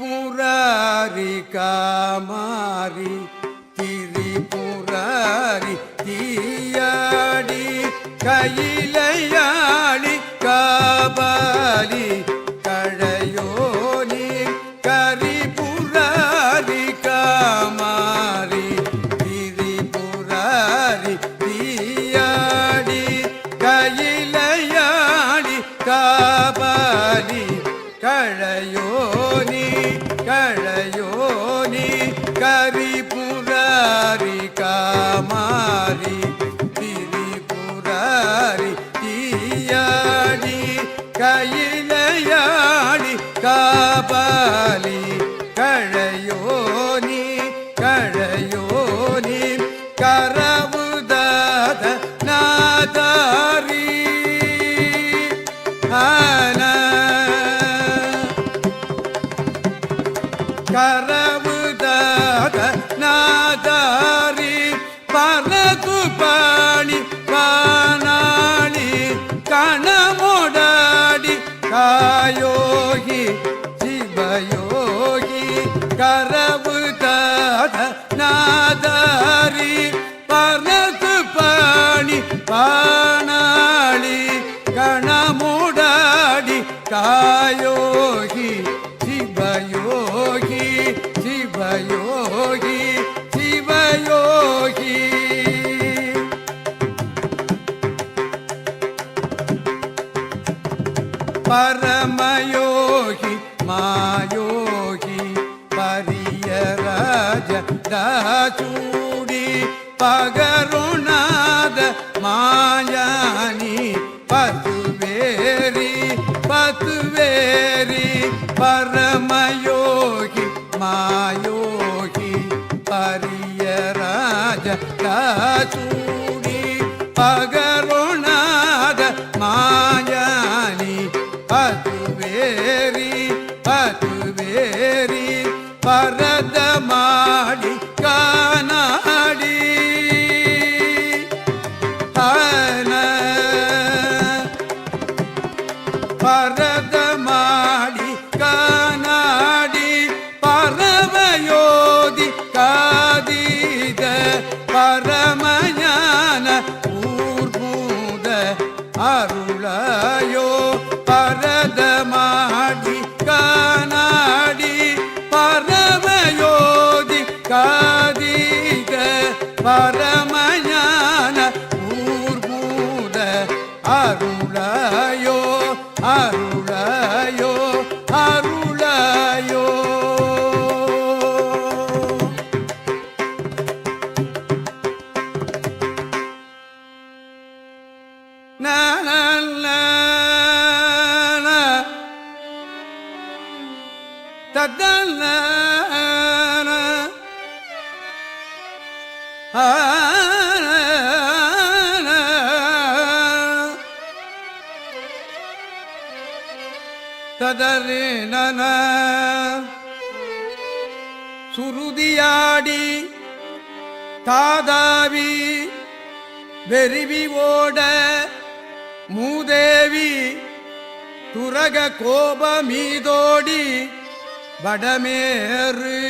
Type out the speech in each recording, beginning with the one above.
கரிபுராரி காமாரி கரவுதாத நாதாரி. ஆன. கரவுதாத நாதாரி. பரியராஜ தாசூடி பகருணாத மாயானி பத்துவேரி பத்துவேரி பரமயோகி மாயோகி பரியராஜ தாசூடி பகர் பரதமாடி காணாடி பரமயோதி காதீத பரமஞான ஊர்பூத அருளாயோ பரதமாடி காணாடி பரமயோதி காதீத பரமஞான ததறி சுருதியாடி தாதாவி வெறிவி ஓட மூதேவி துரக கோபமீதோடி வடமேறு.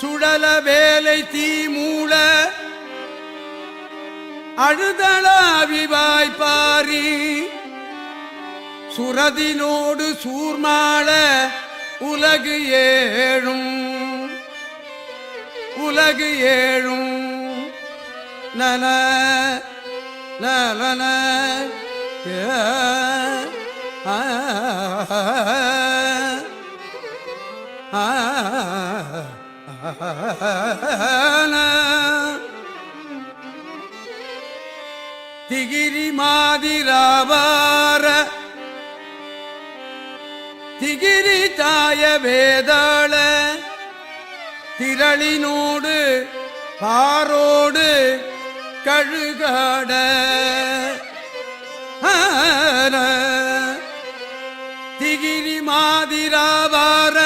சுடல வேலை தீமூல அழுதளாவி வாய்ப்பாரி சுரதினோடு சூர்மாள உலகு ஏழும் உலகு ஏழும் நன நலன ஏ, ஆ, திகிரி மாதிராவார. திகிரி தாய வேதாள திரளினோடு பாரோடு கழுகாட. திகிரி மாதிராவார.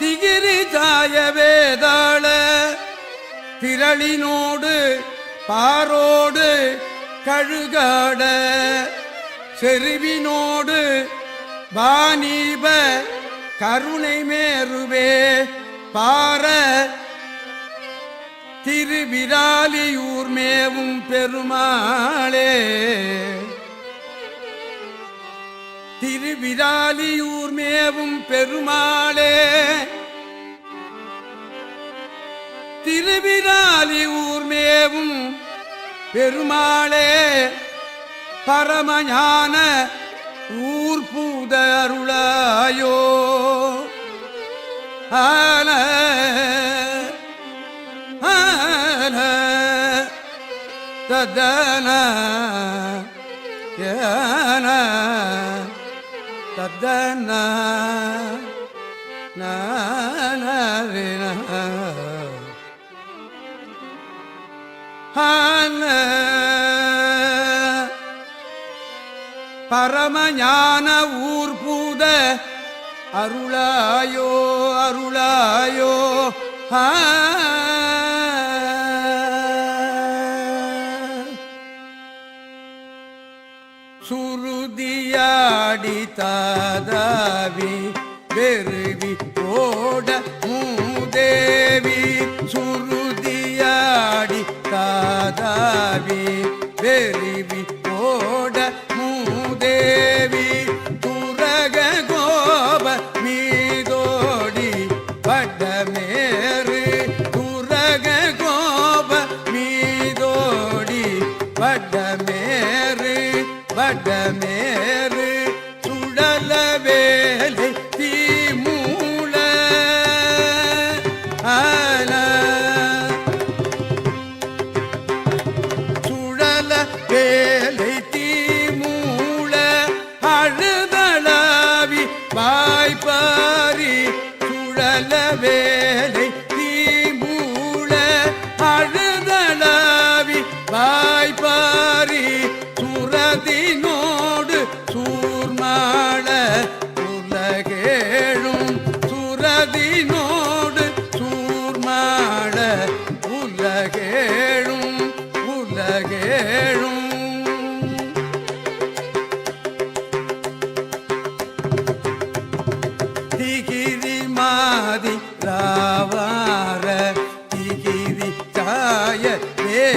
திகிரி தாய வேதாள திரளினோடு பாரோடு கழுகாட செருவினோடு வாணிப கருணை மேருவே பார திருவிராலியூர் மேவும் பெருமாளே. திருவிராலியூர் மேவும் பெருமாளே. திருவிராலி பெருமாளே பரமஞான ஊர் பூத அருளாயோ. ஆன ஆன ததன ஏன ததன நான பரமஞான ஊர்பூத அருளாயோ அருளாயோ சுருதியாடி தாதாவி தாதாவி வெறிவி ஓட மூதேவி. துரக கோப மீதோடி பட்டமேறு. துரக கோப மீதோடி வட்டமேறு வட்டமேறு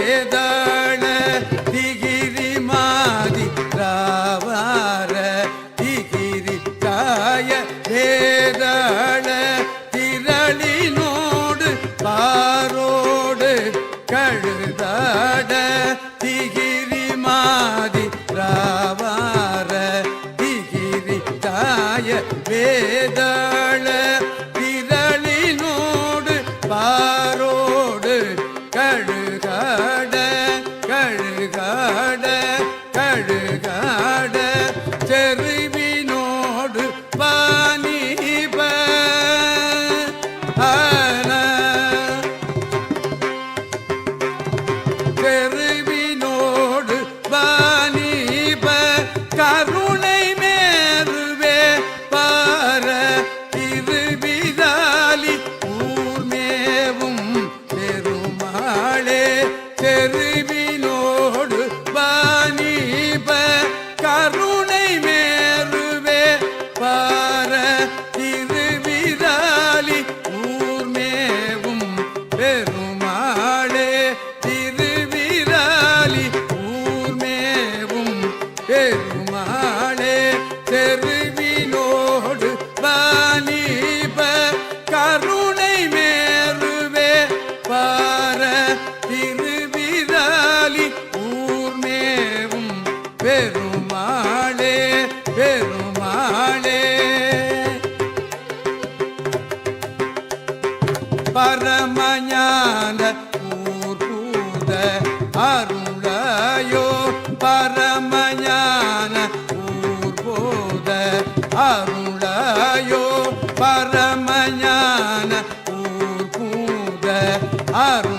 வேதாள திகிரி மாதி ராவார திகிரி தாய வேதாள திரளினோடு பாரோடு கழுதாட திகிரி மாதி ராவார திகிரி தாய வேதாள தெருவினோடு வாணிப கருணை மேருவே பார திருவிதாலி ஊர்மேவும் பெருமாளே திருவிராலி ஊர்மேவும் பெரு பரமஞான ஊர்பூத அருளாயோ. பரமஞான ஊர்பூத அருளாயோ. பரமஞான ஊர்பூத அருளாயோ.